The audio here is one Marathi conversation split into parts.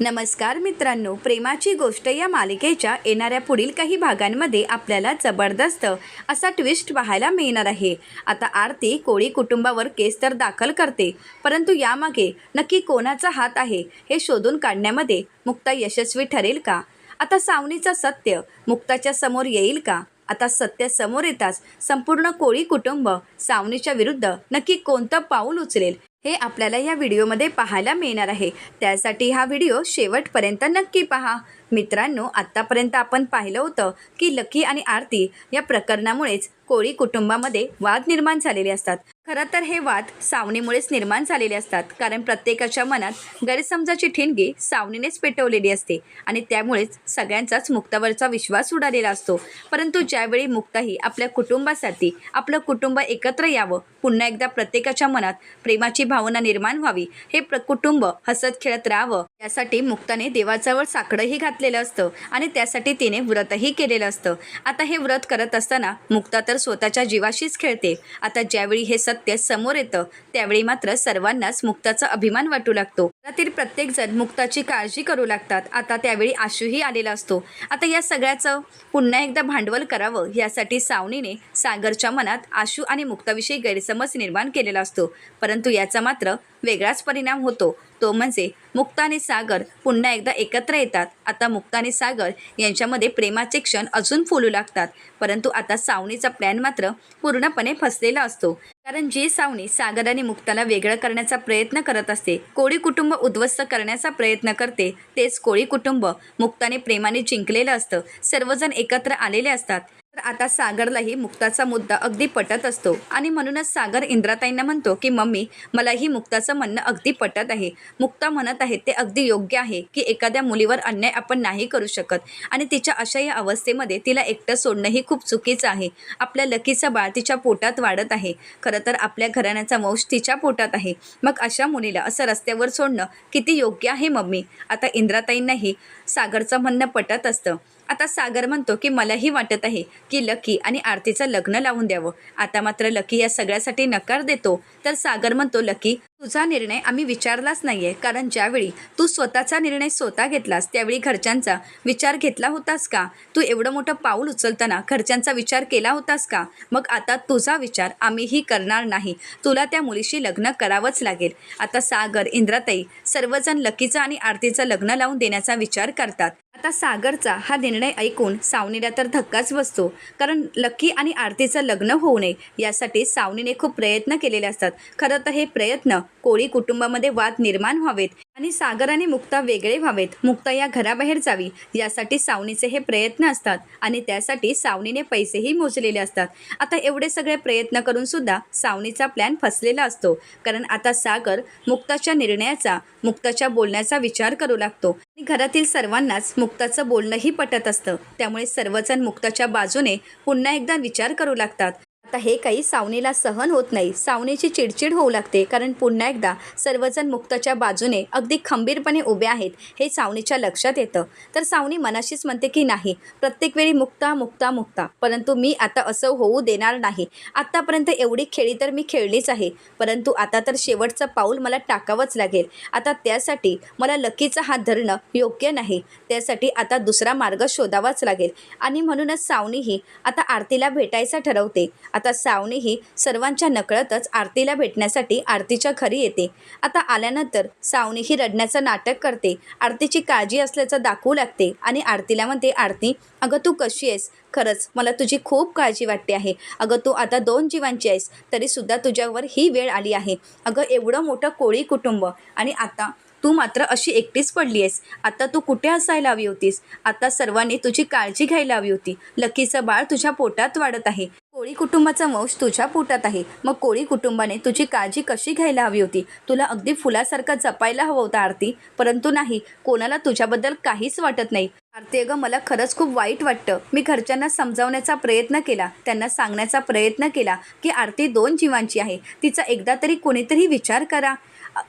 नमस्कार मित्रांनो प्रेमाची गोष्ट या मालिकेच्या येणाऱ्या पुढील काही भागांमध्ये आपल्याला जबरदस्त असा ट्विस्ट पाहायला मिळणार आहे. आता आरती कोळी कुटुंबावर केस तर दाखल करते परंतु यामागे नक्की कोणाचा हात आहे हे शोधून काढण्यामध्ये मुक्ता यशस्वी ठरेल का? आता सावनीचं सत्य मुक्ताच्या समोर येईल का? आता सत्य समोर येताच संपूर्ण कोळी कुटुंब सावनीच्या विरुद्ध नक्की कोणतं पाऊल उचलेल? हे आपल्याला या व्हिडिओमध्ये पाहायला मिळणार आहे. त्यासाठी हा व्हिडिओ शेवटपर्यंत नक्की पहा. मित्रांनो आत्तापर्यंत आपण पाहिलं होतं की लकी आणि आरती या प्रकरणामुळेच कोळी कुटुंबामध्ये वाद निर्माण झालेले असतात. खरं तर हे वाद सावनीमुळेच निर्माण झालेले असतात. कारण प्रत्येकाच्या मनात गैरसमजाची ठिणगी सावनीनेच पेटवलेली असते आणि त्यामुळेच सगळ्यांचाच मुक्तावरचा विश्वास उडालेला असतो. परंतु ज्यावेळी मुक्ताही आपल्या कुटुंबासाठी आपलं कुटुंब एकत्र यावं पुन्हा एकदा प्रत्येकाच्या मनात प्रेमाची भावना निर्माण व्हावी हे प्र कुटुंब हसत खेळत राहावं यासाठी मुक्ताने देवाजवळ साकडंही घातलेलं असतं आणि त्यासाठी तिने व्रतही केलेलं असतं. आता हे व्रत करत असताना मुक्ता तर स्वतःच्या जीवाशीच खेळते. आता ज्यावेळी हे सत्य समोर येतं त्यावेळी मात्र सर्वांनाच मुक्ताचा अभिमान वाटू लागतो. घरातील प्रत्येकजण मुक्ताची काळजी करू लागतात. आता त्यावेळी आशूही आलेला असतो. आता या सगळ्याचं पुन्हा एकदा भांडवल करावं यासाठी सावनीने सागरच्या मनात आशू आणि मुक्ताविषयी गैरसमज निर्माण केलेला असतो. परंतु याचा मात्र वेगळाच परिणाम होतो. तो म्हणजे मुक्ता आणि सागर पुन्हा एकदा एकत्र येतात. आता मुक्ता आणि सागर यांच्यामध्ये प्रेमाचे क्षण अजून फुलू लागतात. परंतु आता सावणीचा प्लॅन मात्र पूर्णपणे फसलेला असतो. कारण जी सावणी सागर आणि मुक्ताला वेगळं करण्याचा प्रयत्न करत असते कोळी कुटुंब उद्ध्वस्त करण्याचा प्रयत्न करते तेच कोळी कुटुंब मुक्ताने प्रेमाने जिंकलेलं असतं. सर्वजण एकत्र आलेले असतात. तर आता सागरलाही मुक्ताचा मुद्दा अगदी पटत असतो. आणि म्हणूनच सागर इंद्राताईंना म्हणतो की मम्मी मलाही मुक्ताचं म्हणणं अगदी पटत आहे. मुक्ता म्हणत आहे ते अगदी योग्य आहे की एखाद्या मुलीवर अन्याय आपण नाही करू शकत. आणि तिच्या अशा या अवस्थेमध्ये तिला एकटं सोडणंही खूप चुकीचं आहे. आपल्या लकीचं बाळ तिच्या पोटात वाढत आहे. खरं तर आपल्या घराण्याचा वंश तिच्या पोटात आहे. मग अशा मुलीला असं रस्त्यावर सोडणं किती योग्य आहे मम्मी? आता इंद्राताईंनाही सागरचं म्हणणं पटत असतं. आता सागर म्हणतो की मलाही वाटत आहे की लकी आणि आरतीचं लग्न लावून द्यावं. आता मात्र लकी या सगळ्यासाठी नकार देतो. तर सागर म्हणतो लकी तुझा निर्णय आम्ही विचारलाच नाहीये. कारण ज्यावेळी तू स्वतःचा निर्णय स्वतः घेतलास त्यावेळी घरच्यांचा विचार घेतला होतास का? तू एवढं मोठं पाऊल उचलताना घरच्यांचा विचार केला होतास का? मग आता तुझा विचार आम्हीही करणार नाही. तुला त्या मुलीशी लग्न करावंच लागेल. आता सागर इंद्राताई सर्वजण लकीचं आणि आरतीचं लग्न लावून देण्याचा विचार करतात. आता सागरचा हा निर्णय ऐकून सावनीला तर धक्काच बसतो. कारण लक्की आणि आरतीचं लग्न होऊ नये यासाठी सावनीने खूप प्रयत्न केलेले असतात. खरं तर हे प्रयत्न कोळी कुटुंबामध्ये वाद निर्माण व्हावेत. आणि सागर आणि मुक्ता वेगळे व्हावेत. मुक्ता या घराबाहेर जावी. यासाठी सावनीचे हे प्रयत्न असतात आणि त्यासाठी सावनीने पैसेही मोजलेले असतात. आता एवढे सगळे प्रयत्न करून सुद्धा सावनीचा प्लॅन फसलेला असतो. कारण आता सागर मुक्ताच्या निर्णयाचा मुक्ताच्या बोलण्याचा विचार करू लागतो. आणि घरातील सर्वांनाच मुक्ताचं बोलणंही पटत असतं. त्यामुळे सर्वजण मुक्ताच्या बाजूने पुन्हा एकदा विचार करू लागतात. आता हे काही सावनीला सहन होत नाही. सावनेची चिडचिड होऊ लागते कारण पुन्हा एकदा सर्वजण मुक्ताच्या बाजूने अगदी खंबीरपणे उभे आहेत हे सावनीच्या लक्षात येतं. तर सावनी मनाशीच म्हणते की नाही प्रत्येक वेळी मुक्ता मुक्ता मुक्ता. परंतु मी आता असं होऊ देणार नाही. आत्तापर्यंत एवढी खेळी तर मी खेळलीच आहे. परंतु आता तर शेवटचं पाऊल मला टाकावंच लागेल. आता त्यासाठी मला लकीचा हात धरणं योग्य नाही. त्यासाठी आता दुसरा मार्ग शोधावाच लागेल. आणि म्हणूनच सावनीही आता आरतीला भेटायचं ठरवते. आता सावनीही सर्वांच्या नकळतच आरतीला भेटण्यासाठी आरतीच्या घरी येते. आता आल्यानंतर सावनी ही रडण्याचं नाटक करते. आरतीची काळजी असल्याचं दाखवू लागते आणि आरतीला म्हणते आरती अगं तू कशी आहेस? खरंच मला तुझी खूप काळजी वाटते आहे. अगं तू आता दोन जीवांची आहेस तरीसुद्धा तुझ्यावर ही वेळ आली आहे. अगं एवढं मोठं कोळी कुटुंब आणि आता तू मात्र अशी एकटीच पडली आहेस. आता तू कुठे असायला हवी होतीस? आता सर्वांनी तुझी काळजी घ्यायला हवी होती. लकीचं बाळ तुझ्या पोटात वाढत आहे. कोळी कुटुंबाचा वंश तुझ्या पोटात आहे. मग कोळी कुटुंबाने तुझी काळजी कशी घ्यायला हवी होती? तुला अगदी फुलासारखा जपायला हवं होतं आरती. परंतु नाही कोणाला तुझ्याबद्दल काहीच वाटत नाही. आरती अगं मला खरंच खूप वाईट वाटतं. मी घरच्यांना समजावण्याचा प्रयत्न केला. त्यांना सांगण्याचा प्रयत्न केला की आरती दोन जीवांची आहे. तिचा एकदा तरी कोणीतरी विचार करा.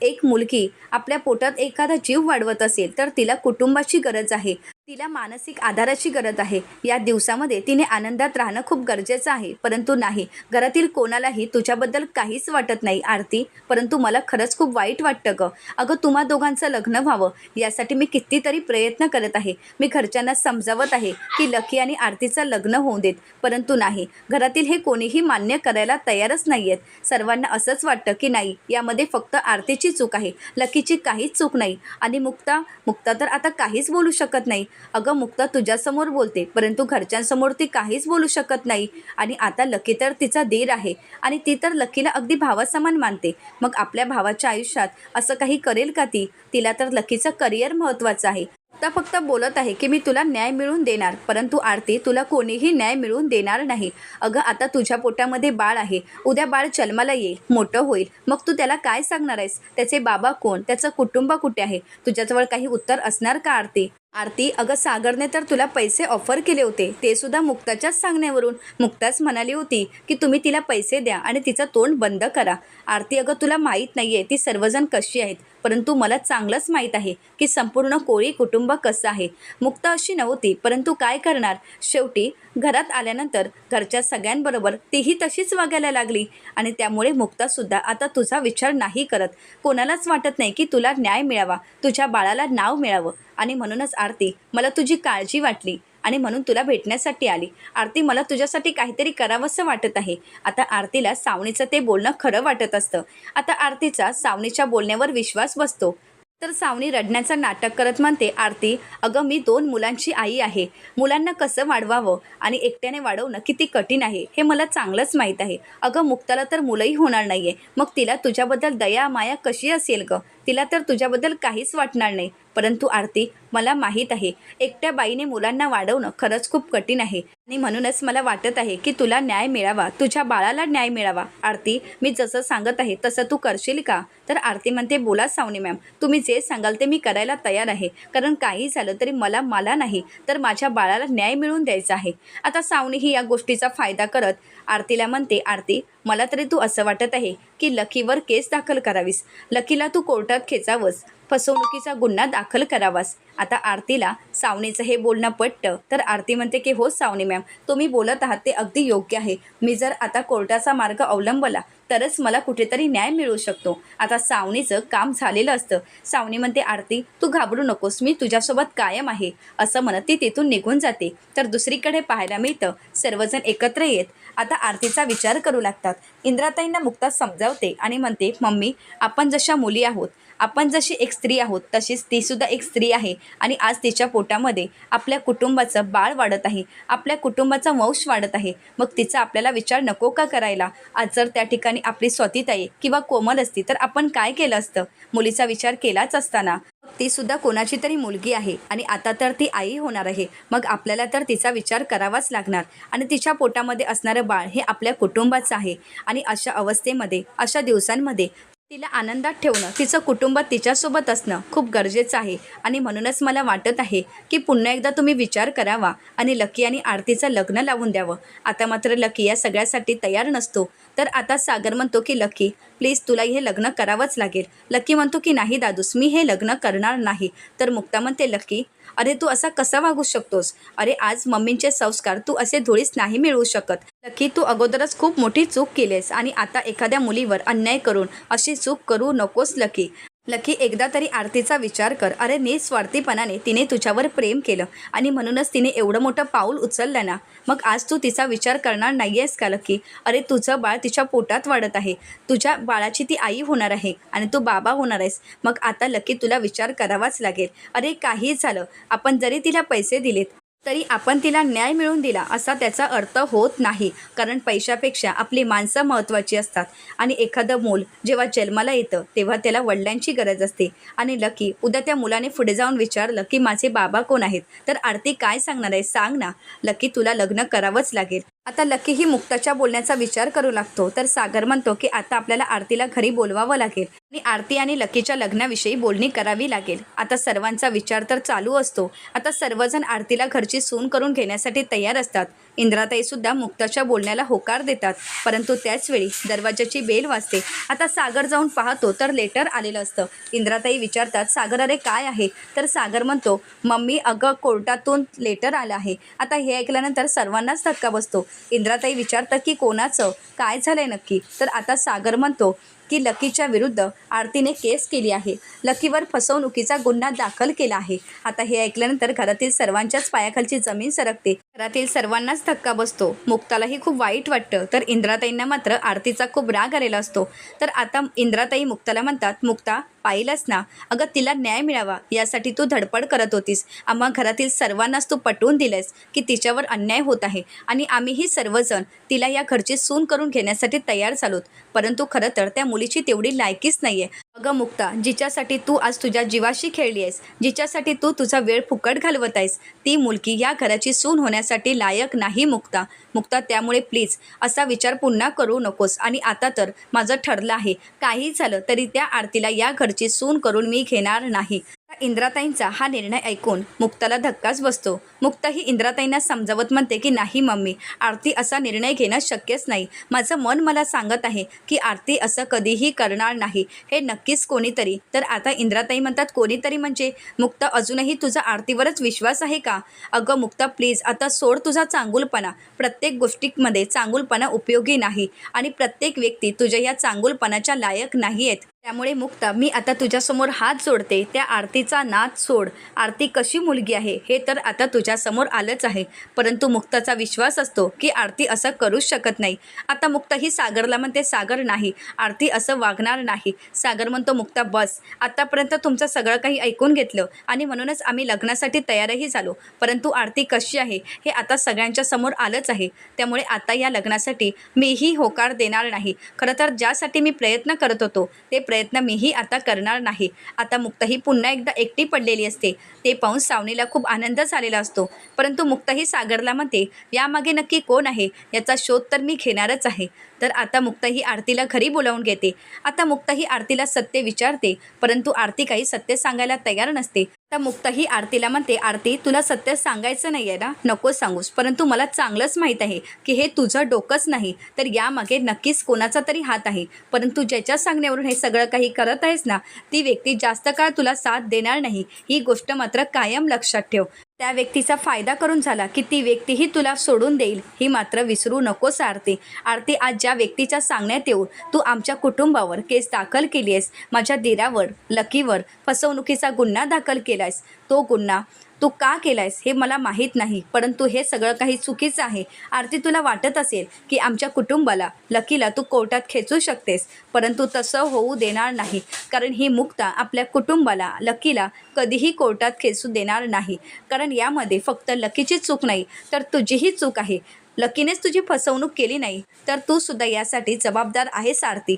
एक मुलगी आपल्या पोटात एखादा जीव वाढवत असेल तर तिला कुटुंबाची गरज आहे. तिला मानसिक आधाराची गरज आहे. या दिवसामध्ये तिने आनंदात राहणं खूप गरजेचं आहे. परंतु नाही. घरातील कोणालाही तुझ्याबद्दल काहीच वाटत नाही आरती. परंतु मला खरंच खूप वाईट वाटतं गं. अगं तुम्हा दोघांचं लग्न व्हावं. यासाठी मी कितीतरी प्रयत्न करत आहे. मी घरच्यांना समजावत आहे की लकी आणि आरतीचं लग्न होऊ देत. परंतु नाही. घरातील हे कोणीही मान्य करायला तयारच नाही आहेत सर्वांना असंच वाटतं की नाही यामध्ये फक्त आरतीची चूक आहे. लकीची काहीच चूक नाही. आणि मुक्ता मुक्ता तर आता काहीच बोलू शकत नाही. अगं मुक्ता तुझ्यासमोर बोलते परंतु घरच्यांसमोर ती काहीच बोलू शकत नाही. आणि आता लकी तर तिचा देर आहे आणि ती तर लकीला अगदी भावासमान मानते. मग आपल्या भावाच्या आयुष्यात असं काही करेल का ती? तिला तर लकीचं करिअर महत्त्वाचं आहे. मुक्ता फक्त बोलत आहे की मी तुला न्याय मिळवून देणार परंतु आरती तुला कोणीही न्याय मिळवून देणार नाही. अगं आता तुझ्या पोटामध्ये बाळ आहे. उद्या बाळ जन्माला येईल मोठं होईल. मग तू त्याला काय सांगणार आहेस? त्याचे बाबा कोण? त्याचं कुटुंब कुठे आहे? तुझ्याजवळ काही उत्तर असणार का आरती? आरती अगं सागरने तर तुला पैसे ऑफर केले होते. ते सुद्धा मुक्ताच्याच सांगण्यावरून. मुक्ताच म्हणाली होती की तुम्ही तिला पैसे द्या आणि तिचं तोंड बंद करा. आरती अगं तुला माहीत नाही आहे ती सर्वजण कशी आहेत. परंतु मला चांगलंच माहीत आहे की संपूर्ण कोळी कुटुंब कसं आहे. मुक्ता अशी नव्हती परंतु काय करणार? शेवटी घरात आल्यानंतर घरच्या सगळ्यांबरोबर तीही तशीच वागायला लागली आणि त्यामुळे मुक्तासुद्धा आता तुझा विचार नाही करत. कोणालाच वाटत नाही की तुला न्याय मिळावा तुझ्या बाळाला नाव मिळावं आणि म्हणूनच आरती मला तुझी काळजी वाटली. आणि म्हणून तुला भेटण्यासाठी आली. आरती मला तुझ्यासाठी काहीतरी करावंसं वाटत आहे. आता आरतीला सावणीचं ते बोलणं खरं वाटत असतं. आता आरतीचा सावणीच्या बोलण्यावर विश्वास बसतो. तर सावणी रडण्याचं नाटक करत म्हणते आरती अगं मी दोन मुलांची आई आहे. मुलांना कसं वाढवावं? आणि एकट्याने वाढवणं किती कठीण आहे हे मला चांगलंच माहीत आहे. अगं मुक्ताला तर मुलंही होणार नाही आहे मग तिला तुझ्याबद्दल दया माया कशी असेल गं? तिला तर तुझ्याबद्दल काहीच वाटणार नाही. परंतु आरती मला माहीत आहे एकट्या बाईने मुलांना वाढवणं खरंच खूप कठीण आहे. आणि म्हणूनच मला वाटत आहे की तुला न्याय मिळावा तुझ्या बाळाला न्याय मिळावा. आरती मी जसं सांगत आहे तसं तू करशील का? तर आरती म्हणते बोला सावनी मॅम तुम्ही जे सांगाल ते मी करायला तयार आहे. कारण काही झालं तरी मला मला नाही तर माझ्या बाळाला न्याय मिळवून द्यायचा आहे. आता सावनी ही या गोष्टीचा फायदा करत आरतीला म्हणते आरती मला तरी तू असं वाटत आहे की लकीवर केस दाखल करावीस. लकीला तू कोर्टात खेचावंस. फसवणुकीचा गुन्हा दाखल करावास. आता आरतीला सावनीचं हे बोलणं पटतं. तर आरती म्हणते की हो सावनी मॅम तुम्ही बोलत आहात ते अगदी योग्य आहे. मी जर आता कोर्टाचा मार्ग अवलंबला तरच मला कुठेतरी न्याय मिळू शकतो. आता सावनीचं काम झालेलं असतं. सावनी म्हणते आरती तू घाबरू नकोस. मी तुझ्यासोबत कायम आहे. असं म्हणत ती तिथून निघून जाते. तर दुसरीकडे पाहायला मिळतं सर्वजण एकत्र येत. आता आरतीचा विचार करू लागतात. इंद्राताईंना मुक्ता समजावते आणि म्हणते मम्मी आपण जशा मुली आहोत आपण जशी एक स्त्री आहोत तशीच तीसुद्धा एक स्त्री आहे. आणि आज तिच्या पोटामध्ये आपल्या कुटुंबाचं बाळ वाढत आहे. आपल्या कुटुंबाचा वंश वाढत आहे. मग तिचा आपल्याला विचार नको का करायला? आज जर त्या ठिकाणी आपली स्वतीताई किंवा कोमल असती तर आपण काय केलं असतं? मुलीचा विचार केलाच असताना. ती सुद्धा कोणाची तरी मुलगी आहे आणि आता तर ती आई होणार आहे. मग आपल्याला तर तिचा विचार करावाच लागणार. आणि तिच्या पोटामध्ये असणारं बाळ हे आपल्या कुटुंबाचं आहे. आणि अशा अवस्थेमध्ये अशा दिवसांमध्ये तिला आनंदात ठेवणं तिचं कुटुंब तिच्यासोबत असणं खूप गरजेचं आहे. आणि म्हणूनच मला वाटत आहे की पुन्हा एकदा तुम्ही विचार करावा आणि लकी आणि आरतीचं लग्न लावून द्यावं. आता मात्र लकी या सगळ्यासाठी तयार नसतो. तर आता सागर म्हणतो की लकी प्लीज तुला हे लग्न करावंच लागेल. लकी म्हणतो की नाही दादूस मी हे लग्न करणार नाही. तर मुक्ता म्हणते लकी अरे तू असा कसा वागू शकतोस? अरे आज मम्मींचे संस्कार तू असे धुळीस नाही मिळवू शकत. लकी तू अगोदरच खूप मोठी चूक केलीस आणि आता एखाद्या मुलीवर अन्याय करून अशी चूक करू नकोस लकी. लकी एकदा तरी आरतीचा विचार कर. अरे निस्वार्थीपणाने तिने तुझ्यावर प्रेम केलं आणि म्हणूनच तिने एवढं मोठं पाऊल उचललं ना. मग आज तू तिचा विचार करणार नाही आहेस का लकी? अरे तुझं बाळ तिच्या पोटात वाढत आहे. तुझ्या बाळाची ती आई होणार आहे आणि तू बाबा होणार आहेस. मग आता लकी तुला विचार करावाच लागेल. अरे काही झालं. आपण जरी तिला पैसे दिलेत तरी आपण तिला न्याय मिळवून दिला असा त्याचा अर्थ होत नाही. कारण पैशापेक्षा आपली माणसं महत्त्वाची असतात. आणि एखादं मूल जेव्हा जन्माला येतं तेव्हा त्याला वडिलांची गरज असते. आणि लकी उद्या त्या मुलाने पुढे जाऊन विचारलं की माझे बाबा कोण आहेत? तर आरती काय सांगणार आहे? सांग ना. लकी तुला लग्न करावंच लागेल. आता लकी ही मुक्ताच्या बोलण्याचा विचार करू लागतो. तर सागर म्हणतो की आता आपल्याला आरतीला घरी बोलवावं लागेल आणि आरती आणि लकीच्या लग्नाविषयी बोलणी करावी लागेल. आता सर्वांचा विचार तर चालू असतो. आता सर्वजण आरतीला घरची सून करून घेण्यासाठी तयार असतात. इंद्राताई सुद्धा मुक्ताच्या बोलण्याला होकार देतात. परंतु त्याचवेळी दरवाजाची बेल वाजते. आता सागर जाऊन पाहतो तर लेटर आलेलं असतं. इंद्राताई विचारतात सागर अरे काय आहे? तर सागर म्हणतो मम्मी अगं कोर्टातून लेटर आलं आहे. आता हे ऐकल्यानंतर सर्वांनाच धक्का बसतो. इंद्राताई विचारतात की कोणाचं? काय झालंय नक्की? तर आता सागर म्हणतो की लकीच्या विरुद्ध आरतीने केस केली आहे. लकीवर फसवणुकीचा गुन्हा दाखल केला आहे. आता हे ऐकल्यानंतर घरातील सर्वांच्याच पायाखालची जमीन सरकते. घरातील सर्वांनाच धक्का बसतो. मुक्तालाही खूप वाईट वाटतं. तर इंद्राताईंना मात्र आरतीचा खूप राग आलेला असतो. तर आता इंद्राताई मुक्ताला म्हणतात मुक्ता पाहिलंच ना? अगं तिला न्याय मिळावा. यासाठी तू धडपड करत होतीस. आम्हा घरातील सर्वांनाच तू पटवून दिलंस की तिच्यावर अन्याय होत आहे. आणि आम्हीही सर्वजण तिला या घरची सून करून घेण्यासाठी तयार झालोत. परंतु खरं तर त्या मुलीची तेवढी लायकीच नाही आहे अगं मुक्ता जिच्यासाठी तू आज तुझ्या जीवाशी खेळली आहेस जिच्यासाठी तू तुझा वेळ फुकट घालवत आहेस ती मुलगी या घराची सून होण्यासाठी लायक नाही मुक्ता. मुक्ता त्यामुळे प्लीज असा विचार पुन्हा करू नकोस आणि आता तर माझं ठरलं आहे. काही झालं तरी त्या आरतीला या घरची सून करून मी घेणार नाही. इंद्राताईंचा हा निर्णय ऐकून मुक्ताला धक्काच बसतो. मुक्ता ही इंद्राताईंना समजावत म्हणते की नाही मम्मी आरती असा निर्णय घेणं शक्यच नाही. माझं मन मला सांगत आहे की आरती असं कधीही करणार नाही. हे नक्कीच कोणीतरी. तर आता इंद्राताई म्हणतात कोणीतरी म्हणजे? मुक्ता अजूनही तुझा आरतीवरच विश्वास आहे का? अगं मुक्ता प्लीज आता सोड तुझा चांगुलपणा. प्रत्येक गोष्टीमध्ये चांगुलपणा उपयोगी नाही आणि प्रत्येक व्यक्ती तुझ्या या चांगुलपणाच्या लायक नाही आहेत त्यामुळे मुक्ता. मी आता तुझ्यासमोर हात जोडते. त्या आरतीचा नाद सोड. आरती कशी मुलगी आहे हे तर आता तुझ्यासमोर आलंच आहे. परंतु मुक्ताचा विश्वास असतो की आरती असं करूच शकत नाही. आता मुक्ता ही सागरला म्हणते सागर नाही. आरती असं वागणार नाही. सागर म्हणतो मुक्ता बस. आत्तापर्यंत तुमचं सगळं काही ऐकून घेतलं आणि म्हणूनच आम्ही लग्नासाठी तयारही झालो. परंतु आरती कशी आहे हे आता सगळ्यांच्या समोर आलंच आहे. त्यामुळे आता या लग्नासाठी मीही होकार देणार नाही. खरं तर ज्यासाठी मी प्रयत्न करत होतो ते प्रयत्न प्रयत्न मीही आता करणार नाही. आता मुक्ताही पुन्हा एकदा एकटी पडलेली असते. ते पाहून सावनीला खूप आनंद झालेला असतो. परंतु मुक्ताही सागरला म्हणते यामागे नक्की कोण आहे? याचा शोध तर मी घेणारच आहे तर आता मुक्ताही आरतीला घरी बोलावून घेते. आता मुक्ताही आरतीला सत्य विचारते परंतु आरती काही सत्य सांगायला तयार नसते. आता मुक्ताही आरतीला म्हणते आरती तुला सत्य सांगायचं नाही आहे ना? नको सांगूस. परंतु मला चांगलंच माहीत आहे की हे तुझं डोकंच नाही तर यामागे नक्कीच कोणाचा तरी हात आहे. परंतु ज्याच्या सांगण्यावरून हे सगळं काही करत आहेस ना ती व्यक्ती जास्त काळ तुला साथ देणार नाही. ही गोष्ट मात्र कायम लक्षात ठेव. त्या व्यक्तीचा फायदा करून झाला की ती व्यक्तीही तुला सोडून देईल. ही मात्र विसरू नकोस आरती आरती आज ज्या व्यक्तीच्या सांगण्यात येऊन तू आमच्या कुटुंबावर केस दाखल केली आहेस माझ्या दिरावर लकीवर फसवणुकीचा गुन्हा दाखल केला आहेस तो गुन्हा तू का केलायस हे मला माहीत नाही परंतु हे सगळं काही चुकीचं आहे. आरती तुला वाटत असेल की आमच्या कुटुंबाला लकीला तू कोर्टात खेचू शकतेस परंतु तसं होऊ देणार नाही कारण ही मुक्ता आपल्या कुटुंबाला लकीला कधीही कोर्टात खेचू देणार नाही. कारण यामध्ये फक्त लकीची चूक नाही तर तुझीही चूक आहे. लकीनेच तुझी फसवणूक केली नाही तर तू सुद्धा यासाठी जबाबदार आहेस आरती.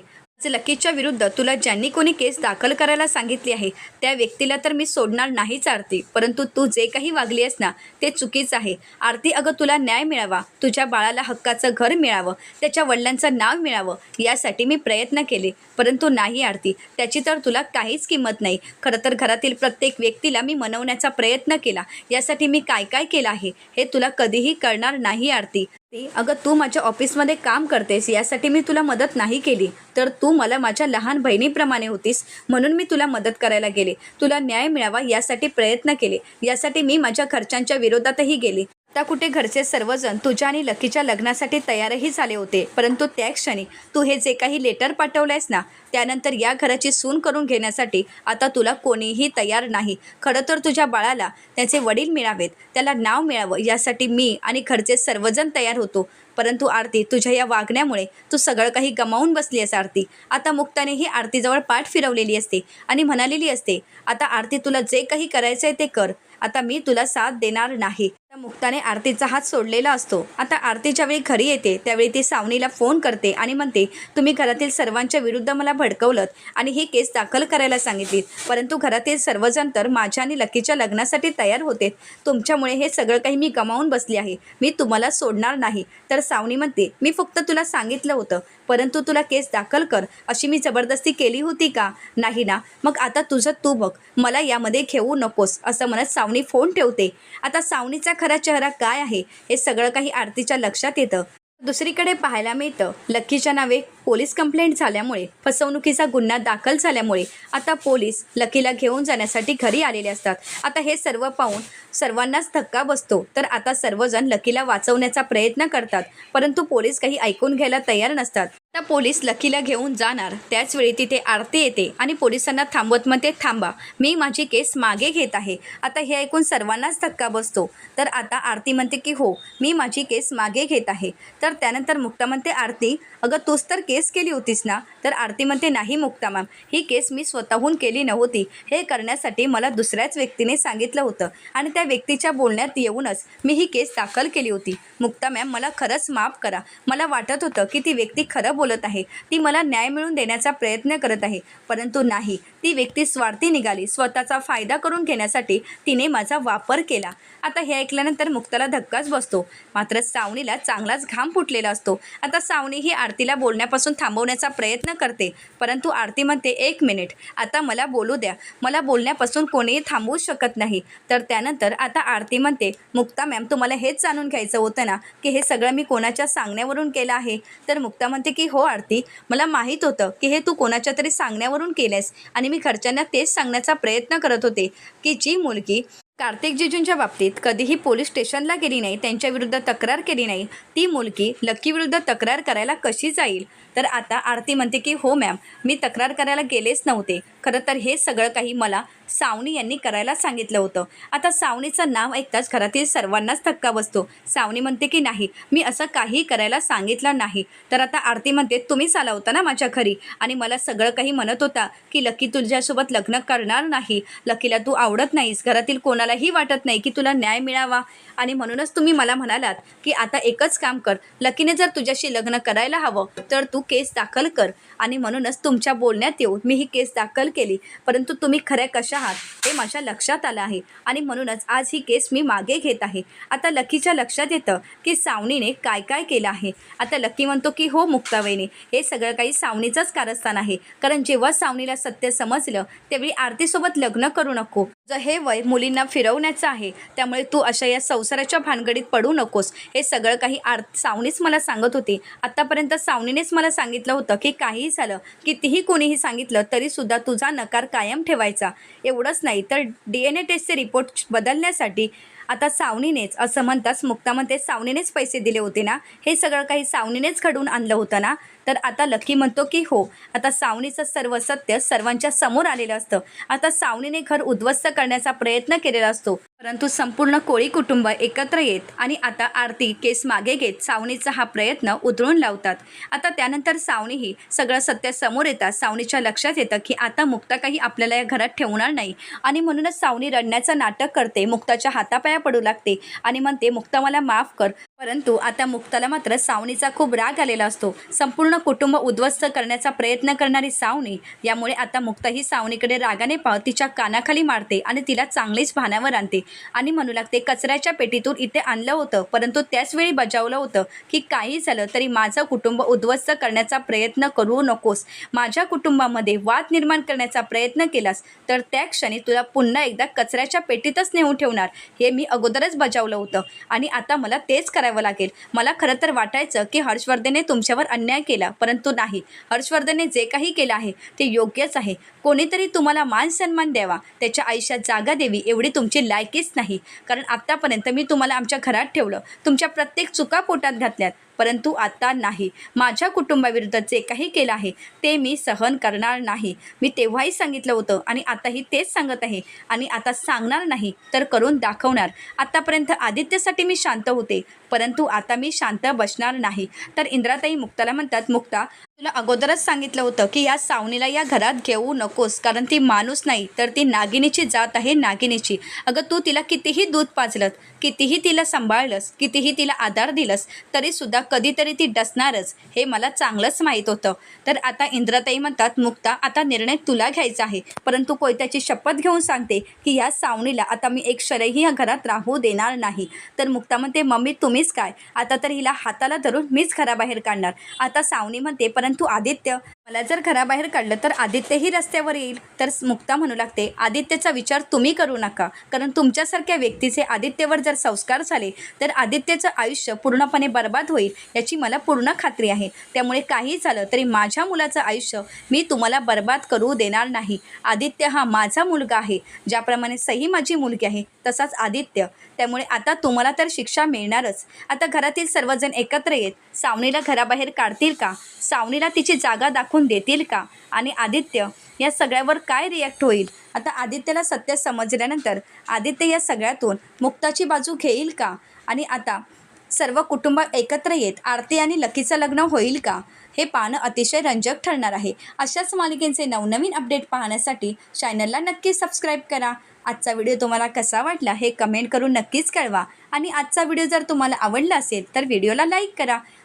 लकीच्या विरुद्ध तुला ज्यांनी कोणी केस दाखल करायला सांगितली आहे त्या व्यक्तीला तर मी सोडणार नाहीच आरती. परंतु तू जे काही वागली आहेस ना ते चुकीचं आहे. आरती अगं तुला न्याय मिळावा. तुझ्या बाळाला हक्काचं घर मिळावं. त्याच्या वडिलांचं नाव मिळावं. यासाठी मी प्रयत्न केले. परंतु नाही आरती. त्याची तर तुला काहीच किंमत नाही. खरं तर घरातील प्रत्येक व्यक्तीला मी मनवण्याचा प्रयत्न केला. यासाठी मी काय काय केलं आहे हे तुला कधीही कळणार नाही आरती. ती अगं तू माझ्या ऑफिसमध्ये काम करतेस यासाठी मी तुला मदत नाही केली. तर तू मला माझ्या लहान बहिणीप्रमाणे होतीस म्हणून मी तुला मदत करायला गेले. तुला न्याय मिळावा यासाठी प्रयत्न केले. यासाठी मी माझ्या घरच्यांच्या विरोधातही गेले. आता कुठे घरचे सर्वजण तुझ्या आणि लकीच्या लग्नासाठी तयारही झाले होते. परंतु त्या क्षणी तू हे जे काही लेटर पाठवलंयस ना त्यानंतर या घराची सून करून घेण्यासाठी आता तुला कोणीही तयार नाही. खरं तर तुझ्या बाळाला त्याचे वडील मिळावेत त्याला नाव मिळावं यासाठी मी आणि घरचे सर्वजण तयार होतो. परंतु आरती तुझ्या या वागण्यामुळे तू सगळं काही गमावून बसली आहेस आरती. आता मुक्तानेही आरतीजवळ पाठ फिरवलेली असते आणि म्हणालेली असते आता आरती तुला जे काही करायचं आहे ते कर. आता मी तुला साथ देणार नाही. मुक्ताने आरतीचा हात सोडलेला असतो. आता आरतीच्या वेळी घरी येते त्यावेळी ती सावनीला फोन करते आणि म्हणते तुम्ही घरातील सर्वांच्या विरुद्ध मला भडकवलं आणि ही केस दाखल करायला सांगितली परंतु घरातील सर्वजण तर माझ्या आणि लकीच्या लग्नासाठी तयार होते. तुमच्यामुळे हे सगळं काही मी गमावून बसली आहे. मी तुम्हाला सोडणार नाही. तर सावनी म्हणते मी फक्त तुला सांगितलं होतं. परंतु तुला केस दाखल कर अशी मी जबरदस्ती केली होती का? नाही ना. मग आता तुझं तू बघ. मला यामध्ये घेऊ नकोस असं म्हणत सावनी फोन ठेवते. आता सावनीचा खरा चेहरा काय आहे? हे सगळं काही आरतीच्या लक्षात येतं. दुसरीकडे पाहायला मिळतं. लकीच्या नावे पोलीस कंप्लेंट झाल्यामुळे फसवणुकीचा गुन्हा दाखल झाल्यामुळे आता पोलीस लकीला घेऊन जाण्यासाठी घरी आलेले असतात. आता हे सर्व पाहून सर्वांनाच धक्का बसतो. तर आता सर्वजण लकीला वाचवण्याचा प्रयत्न करतात. परंतु पोलीस काही ऐकून घ्यायला तयार नसतात. आता पोलीस लकीला घेऊन जाणार. त्याच वेळी तिथे आरती येते आणि पोलिसांना थांबवत म्हणते थांबा मी माझी केस मागे घेत आहे. आता हे ऐकून सर्वांनाच धक्का बसतो. तर आता आरती म्हणते की हो मी माझी केस मागे घेत आहे. तर त्यानंतर मुक्ता म्हणते आरती अगं तूच तर केस केली होतीस ना? तर आरती म्हणते नाही मुक्ता मॅम ही केस मी स्वतःहून केली नव्हती. हे करण्यासाठी मला दुसऱ्याच व्यक्तीने सांगितलं होतं आणि त्या व्यक्तीच्या बोलण्यात येऊनच मी ही केस दाखल केली होती. मुक्ता मॅम मला खरंच माफ करा. मला वाटत होतं की ती व्यक्ती खरं बोलत आहे. ती मला न्याय मिळवून देण्याचा प्रयत्न करत आहे. परंतु नाही ती व्यक्ती स्वार्थी निघाली. स्वतःचा फायदा करून घेण्यासाठी तिने माझा वापर केला. आता हे ऐकल्यानंतर मुक्ताला धक्काच बसतो. मात्र सावणीला चांगलाच घाम फुटलेला असतो. आता सावणी ही आरतीला बोलण्यापासून थांबवण्याचा प्रयत्न करते. परंतु आरती म्हणते एक मिनिट आता मला बोलू द्या. मला बोलण्यापासून कोणीही थांबवू शकत नाही तर त्यानंतर आता आरती म्हणते मुक्ता मॅम तुम्हाला हेच जाणून घ्यायचं होतं ना की हे सगळं मी कोणाच्या सांगण्यावरून केलं आहे तर मुक्ता म्हणते की हो आरती. मला माहीत होतं की हे तू कोणाच्या तरी सांगण्यावरून केलेस आणि मी घरच्यांना तेच सांगण्याचा प्रयत्न करत होते की जी मुलगी कार्तिक जिजूंच्या बाबतीत कधीही पोलीस स्टेशनला गेली नाही त्यांच्या विरुद्ध तक्रार केली नाही ती मुलगी लक्की विरुद्ध तक्रार करायला कशी जाईल? तर आता आरती म्हणते की हो मॅम मी तक्रार करायला गेलेच नव्हते. खरं तर हे सगळं काही मला सावनी यांनी करायला सांगितलं होतं. आता सावनीचं नाव ऐकताच घरातील सर्वांनाच धक्का बसतो. सावनी म्हणते की नाही मी असं काही करायला सांगितलं नाही. तर आता आरती म्हणते तुम्हीच आला होता ना माझ्या घरी? आणि मला सगळं काही म्हणत होता की लकी तुझ्यासोबत लग्न करणार नाही. लकीला तू आवडत नाहीस. घरातील कोणालाही वाटत नाही की तुला न्याय मिळावा. आणि म्हणूनच तुम्ही मला म्हणालात की आता एकच काम कर. लकीने जर तुझ्याशी लग्न करायला हवं तर तू केस दाखल कर. आणि म्हणूनच तुमच्या बोलण्यात येऊन मी ही केस दाखल केली. परंतु तुम्ही खऱ्या कशा आहात हे माझ्या लक्षात आलं आहे. आणि म्हणूनच आज ही केस मी मागे घेत आहे. आता लकीच्या लक्षात येतं की सावनीने काय काय केलं आहे. आता लकी म्हणतो की हो मुक्ताबाईने. हे सगळं काही सावनीचंच कारस्थान आहे. कारण जेव्हा सावनीला सत्य समजलं त्यावेळी आरतीसोबत लग्न करू नको. जर हे वय मुलींना फिरवण्याचं आहे त्यामुळे तू अशा या संसाराच्या भानगडीत पडू नकोस. हे सगळं काही आर सावनीच मला सांगत होती. आत्तापर्यंत सावनीनेच मला सांगितलं होतं की काहीही झालं कितीही कोणीही सांगितलं तरीसुद्धा तुझं नकार कायम ठेवायचा. एवढंच नाही तर डी एन ए टेस्टचे रिपोर्ट बदलण्यासाठी आता सावनीनेच असं म्हणताच मुक्ता म्हणते सावनीनेच पैसे दिले होते ना? हे सगळं काही सावनीनेच घडवून आणलं होतं ना? तर आता लकी म्हणतो की हो आता सावनीचं सर्व सत्य सर्वांच्या समोर आलेलं असतं. आता सावनीने घर उद्ध्वस्त करण्याचा प्रयत्न केलेला असतो. परंतु संपूर्ण कोळी कुटुंब एकत्र येत आणि आता आरती केस मागे घेत सावनीचा हा प्रयत्न उधळून लावतात. आता त्यानंतर सावनीही सगळं सत्य समोर येतात सावनीच्या लक्षात येतं की आता मुक्ता काही आपल्याला या घरात ठेवणार नाही. आणि म्हणूनच सावनी रडण्याचं नाटक करते मुक्ताच्या हातापाया पडू लागते आणि म्हणते मुक्ता मला माफ कर. परंतु आता मुक्ताला मात्र सावनीचा खूप राग आलेला असतो. संपूर्ण कुटुंब उद्ध्वस्त करण्याचा प्रयत्न करणारी सावनी यामुळे आता मुक्ता ही सावनीकडे रागाने पाहत तिच्या कानाखाली मारते आणि तिला चांगलीच भानावर आणते. आणि म्हणू लागते कचऱ्याच्या पेटीतून इथे आणलं होतं परंतु त्याच वेळी बजावलं होतं की काही झालं तरी माझं कुटुंब उद्ध्वस्त करण्याचा प्रयत्न करू नकोस. माझ्या कुटुंबामध्ये वाद निर्माण करण्याचा प्रयत्न केलास तर त्या क्षणी तुला पुन्हा एकदा कचऱ्याच्या पेटीतच नेऊन ठेवणार. हे मी अगोदरच बजावलं होतं. आणि आता मला तेच करायचं करावं लागेल. मला खरं तर वाटायचं की हर्षवर्धनने तुमच्यावर अन्याय केला परंतु नाही. हर्षवर्धनने जे काही केलं आहे ते योग्यच आहे. कोणीतरी तुम्हाला मान सन्मान द्यावा. त्याच्या आयुष्यात जागा द्यावी एवढी तुमची लायकीच नाही. कारण आत्तापर्यंत मी तुम्हाला आमच्या घरात ठेवलं. तुमच्या प्रत्येक चुका पोटात घातल्यात. परंतु आता नाही. माझ्या कुटुंबाविरुद्ध जे काही केलं आहे ते मी सहन करणार नाही. मी तेव्हाही सांगितलं होतं आणि आताही तेच सांगत आहे. आणि आता सांगणार नाही तर करून दाखवणार. आतापर्यंत आदित्यसाठी मी शांत होते परंतु आता मी शांत बसणार नाही. तर इंद्राताई मुक्ताला म्हणतात मुक्ता तुला अगोदरच सांगितलं होतं की या सावनीला या घरात घेऊ नकोस कारण ती माणूस नाही तर ती नागिनीची जात आहे नागिनीची. अगं तू तिला कितीही दूध पाजलं कितीही तिला सांभाळलंस कितीही तिला आधार दिलंस तरीसुद्धा कधीतरी ती डसणारच हे मला चांगलंच माहीत होतं. तर आता इंद्रताई म्हणतात मुक्ता आता निर्णय तुला घ्यायचा आहे. परंतु कोयत्याची शपथ घेऊन सांगते की या सावनीला आता मी एक क्षरही या घरात राहू देणार नाही. तर मुक्ता म्हणते मम्मी तुम्हीच काय? आता तर हिला हाताला धरून मीच घराबाहेर काढणार. आता सावनी म्हणते परंतु परंतु आदित्य. मला जर घराबाहेर काढलं तर आदित्यही रस्त्यावर येईल. तर मुक्ता म्हणू लागते आदित्यचा विचार तुम्ही करू नका. कारण तुमच्यासारख्या व्यक्तीचे आदित्यवर जर संस्कार झाले तर आदित्यचं आयुष्य पूर्णपणे बर्बाद होईल याची मला पूर्ण खात्री आहे. त्यामुळे काही झालं तरी माझ्या मुलाचं आयुष्य मी तुम्हाला बर्बाद करू देणार नाही. आदित्य हा माझा मुलगा आहे. ज्याप्रमाणे सही माझी मुलगी आहे तसाच आदित्य. त्यामुळे आता तुम्हाला तर शिक्षा मिळणारच. आता घरातील सर्वजण एकत्र येत सावनीला घराबाहेर काढतील का? सावनीला तिची जागा दाखवून देतील का? आणि आदित्य या सगळ्यावर काय रिॲक्ट होईल? आता आदित्यला सत्य समजल्यानंतर आदित्य या सगळ्यातून मुक्ताची बाजू घेईल का? आणि आता सर्व कुटुंब एकत्र येत आरती आणि लकीचं लग्न होईल का? हे पाहणं अतिशय रंजक ठरणार आहे. अशाच मालिकेचे नवनवीन अपडेट पाहण्यासाठी चॅनलला नक्की सबस्क्राईब करा. आजचा व्हिडिओ तुम्हाला कसा वाटला हे कमेंट करून नक्कीच कळवा. आणि आजचा व्हिडिओ जर तुम्हाला आवडला असेल तर व्हिडिओला लाईक करा.